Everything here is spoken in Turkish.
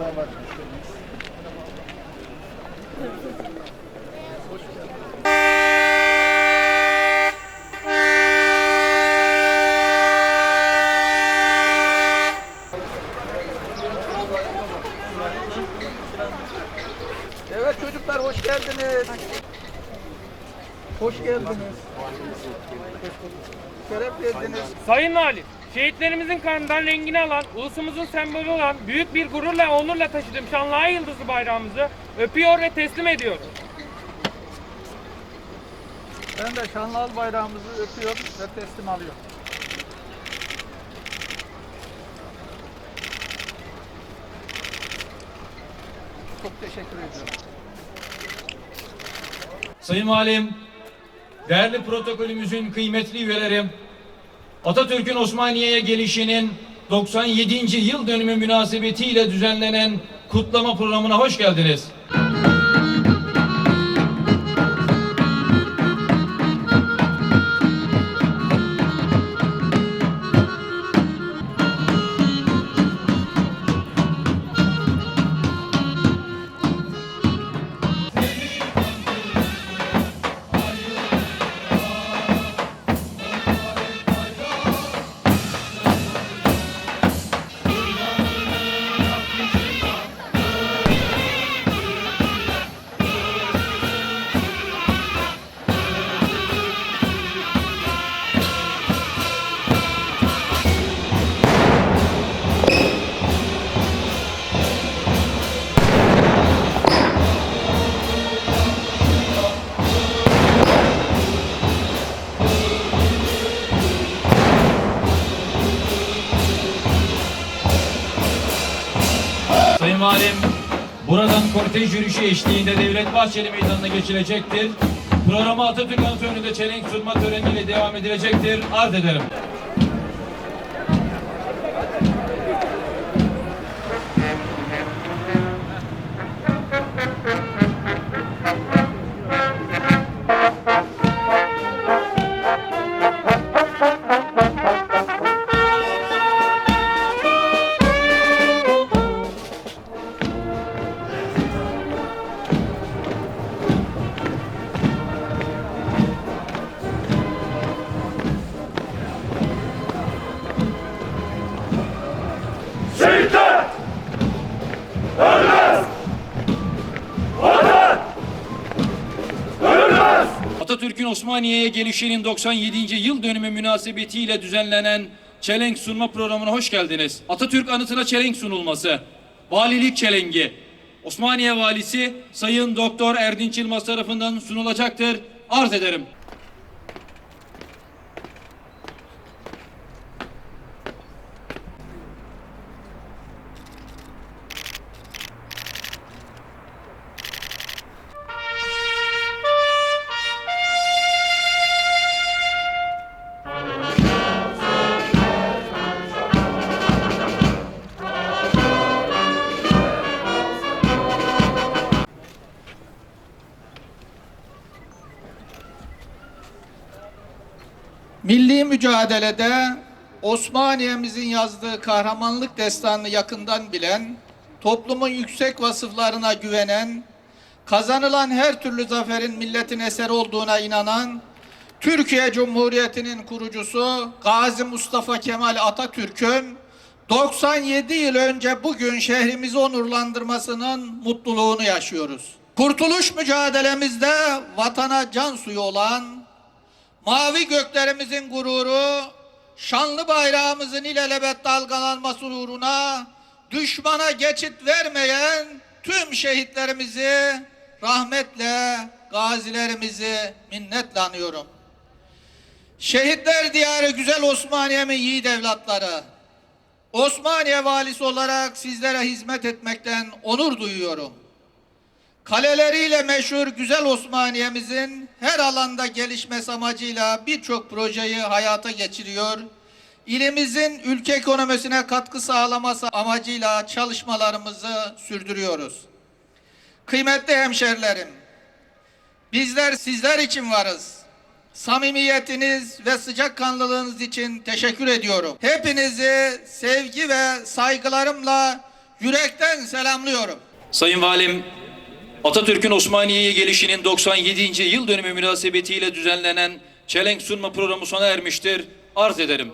Kusura bakma. Evet çocuklar hoş geldiniz. Hoş geldiniz. Şeref verdiniz. Sayın Valim, şehitlerimizin kanından rengini alan, ulusumuzun sembolü olan büyük bir gururla onurla taşıdığım şanlı ay yıldızı bayrağımızı öpüyor ve teslim ediyorum. Ben de Şanlıal bayrağımızı öpüyor ve teslim alıyorum. Çok teşekkür ediyorum. Sayın Valim, değerli protokolümüzün kıymetli üyeleri, Atatürk'ün Osmaniye'ye gelişinin 97. yıl dönümü münasebetiyle düzenlenen kutlama programına hoş geldiniz. Valim, buradan kortej yürüyüşü eşliğinde Devlet Bahçeli Meydanı'na geçilecektir. Programa Atatürk Anıtı önünde çelenk sunma töreniyle devam edilecektir. Arz ederim. Atatürk'ün Osmaniye'ye gelişinin 97. yıl dönümü münasebetiyle düzenlenen çelenk sunma programına hoş geldiniz. Atatürk anıtına çelenk sunulması, valilik çelengi, Osmaniye valisi Sayın Doktor Erdinç Yılmaz tarafından sunulacaktır. Arz ederim. Milli mücadelede Osmaniye'mizin yazdığı kahramanlık destanını yakından bilen, toplumun yüksek vasıflarına güvenen, kazanılan her türlü zaferin milletin eseri olduğuna inanan, Türkiye Cumhuriyeti'nin kurucusu Gazi Mustafa Kemal Atatürk'ün 97 yıl önce bugün şehrimizi onurlandırmasının mutluluğunu yaşıyoruz. Kurtuluş mücadelemizde vatana can suyu olan Mavi göklerimizin gururu, şanlı bayrağımızın ilelebet dalgalanması uğruna düşmana geçit vermeyen tüm şehitlerimizi rahmetle, gazilerimizi minnetle anıyorum. Şehitler diyarı güzel Osmaniye'min yiğit evlatları. Osmaniye valisi olarak sizlere hizmet etmekten onur duyuyorum. Kaleleriyle meşhur güzel Osmaniye'mizin her alanda gelişmesi amacıyla birçok projeyi hayata geçiriyor. İlimizin ülke ekonomisine katkı sağlaması amacıyla çalışmalarımızı sürdürüyoruz. Kıymetli hemşerilerim, bizler sizler için varız. Samimiyetiniz ve sıcakkanlılığınız için teşekkür ediyorum. Hepinizi sevgi ve saygılarımla yürekten selamlıyorum. Sayın Valim, Atatürk'ün Osmaniye'ye gelişinin 97. yıl dönümü münasebetiyle düzenlenen çelenk sunma programı sona ermiştir. Arz ederim.